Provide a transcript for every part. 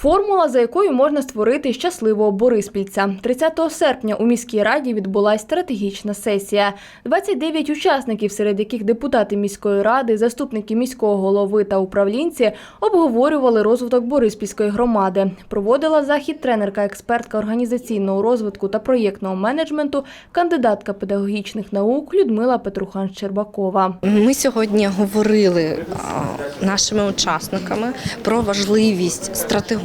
Формула, за якою можна створити щасливого бориспільця. 30 серпня у міській раді відбулася стратегічна сесія. 29 учасників, серед яких депутати міської ради, заступники міського голови та управлінці, обговорювали розвиток Бориспільської громади. Проводила захід тренерка-експертка організаційного розвитку та проєктного менеджменту, кандидатка педагогічних наук Людмила Петрухан-Щербакова. Ми сьогодні говорили нашими учасниками про важливість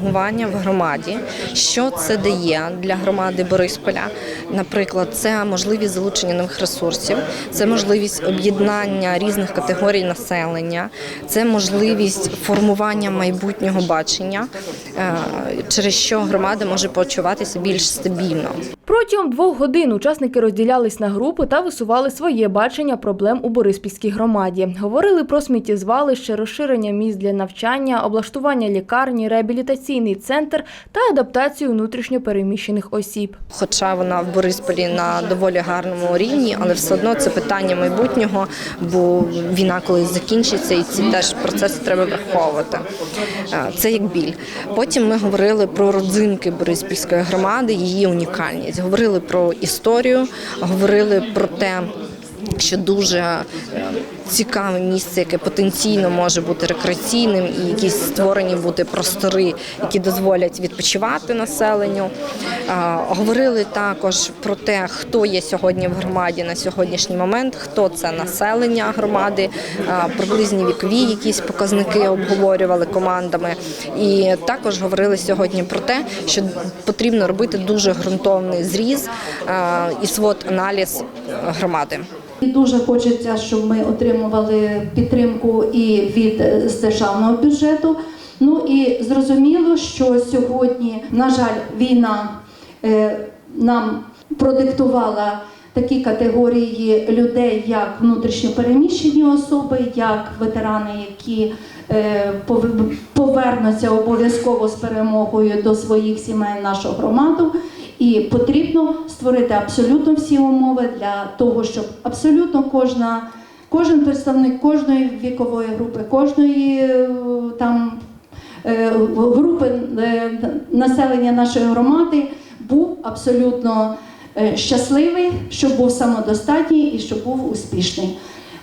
стратегування в громаді, що це дає для громади Борисполя. Наприклад, це можливість залучення нових ресурсів, це можливість об'єднання різних категорій населення, це можливість формування майбутнього бачення, е, через що громада може почуватися більш стабільно. Протягом двох годин учасники розділялись на групи та висували своє бачення проблем у Бориспільській громаді. Говорили про сміттєзвалище, розширення місць для навчання, облаштування лікарні, реабілітаційний центр та адаптацію внутрішньопереміщених осіб. Хоча вона в Борисполі на доволі гарному рівні, але все одно це питання майбутнього, бо війна колись закінчиться, і ці теж процеси треба враховувати. Е, Це як біль. Потім ми говорили про родзинки Бориспільської громади, її унікальність. Говорили про історію, говорили про те. Що дуже е, цікаве місце, яке потенційно може бути рекреаційним, і якісь створені бути простори, які дозволять відпочивати населенню. Говорили також про те, хто є сьогодні в громаді на сьогоднішній момент, хто це населення громади, приблизні вікові якісь показники обговорювали командами. І також говорили сьогодні про те, що потрібно робити дуже ґрунтовний зріз і свод аналіз громади. І дуже хочеться, щоб ми отримували підтримку і від е, з державного бюджету. Ну і зрозуміло, що сьогодні, на жаль, війна е, нам продиктувала такі категорії людей, як внутрішньопереміщені особи, як ветерани, які е, повернуться обов'язково з перемогою до своїх сімей нашу громаду. І потрібно створити абсолютно всі умови для того, щоб абсолютно кожна, кожен представник кожної вікової групи, кожної е, там е, групи е, населення нашої громади був абсолютно щасливий, щоб був самодостатній і щоб був успішний.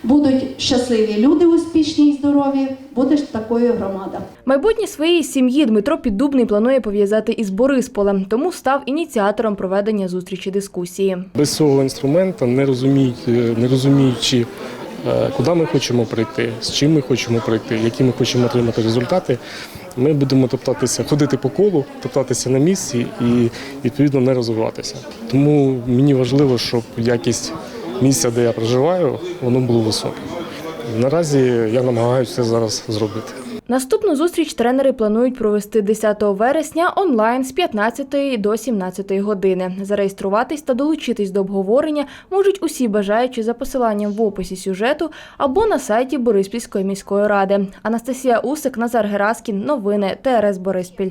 Будуть щасливі люди, успішні і здорові, буде ж такою громада. Майбутнє своєї сім'ї Дмитро Піддубний планує пов'язати із Борисполем, тому став ініціатором проведення зустрічі дискусії. без цього інструмента, не розуміють, не розуміючи, е, куди ми хочемо прийти, з чим ми хочемо прийти, які ми хочемо отримати результати. Ми будемо топтатися, ходити по колу, топтатися на місці і відповідно не розвиватися. Тому мені важливо, щоб якість місця, де я проживаю, воно було високе. Наразі я намагаюся це зараз зробити. Наступну зустріч тренери планують провести 10 вересня онлайн з 15 до 17 години. Зареєструватись та долучитись до обговорення можуть усі бажаючі за посиланням в описі сюжету або на сайті Бориспільської міської ради. Анастасія Усик, Назар Гераскін. Новини ТРС Бориспіль.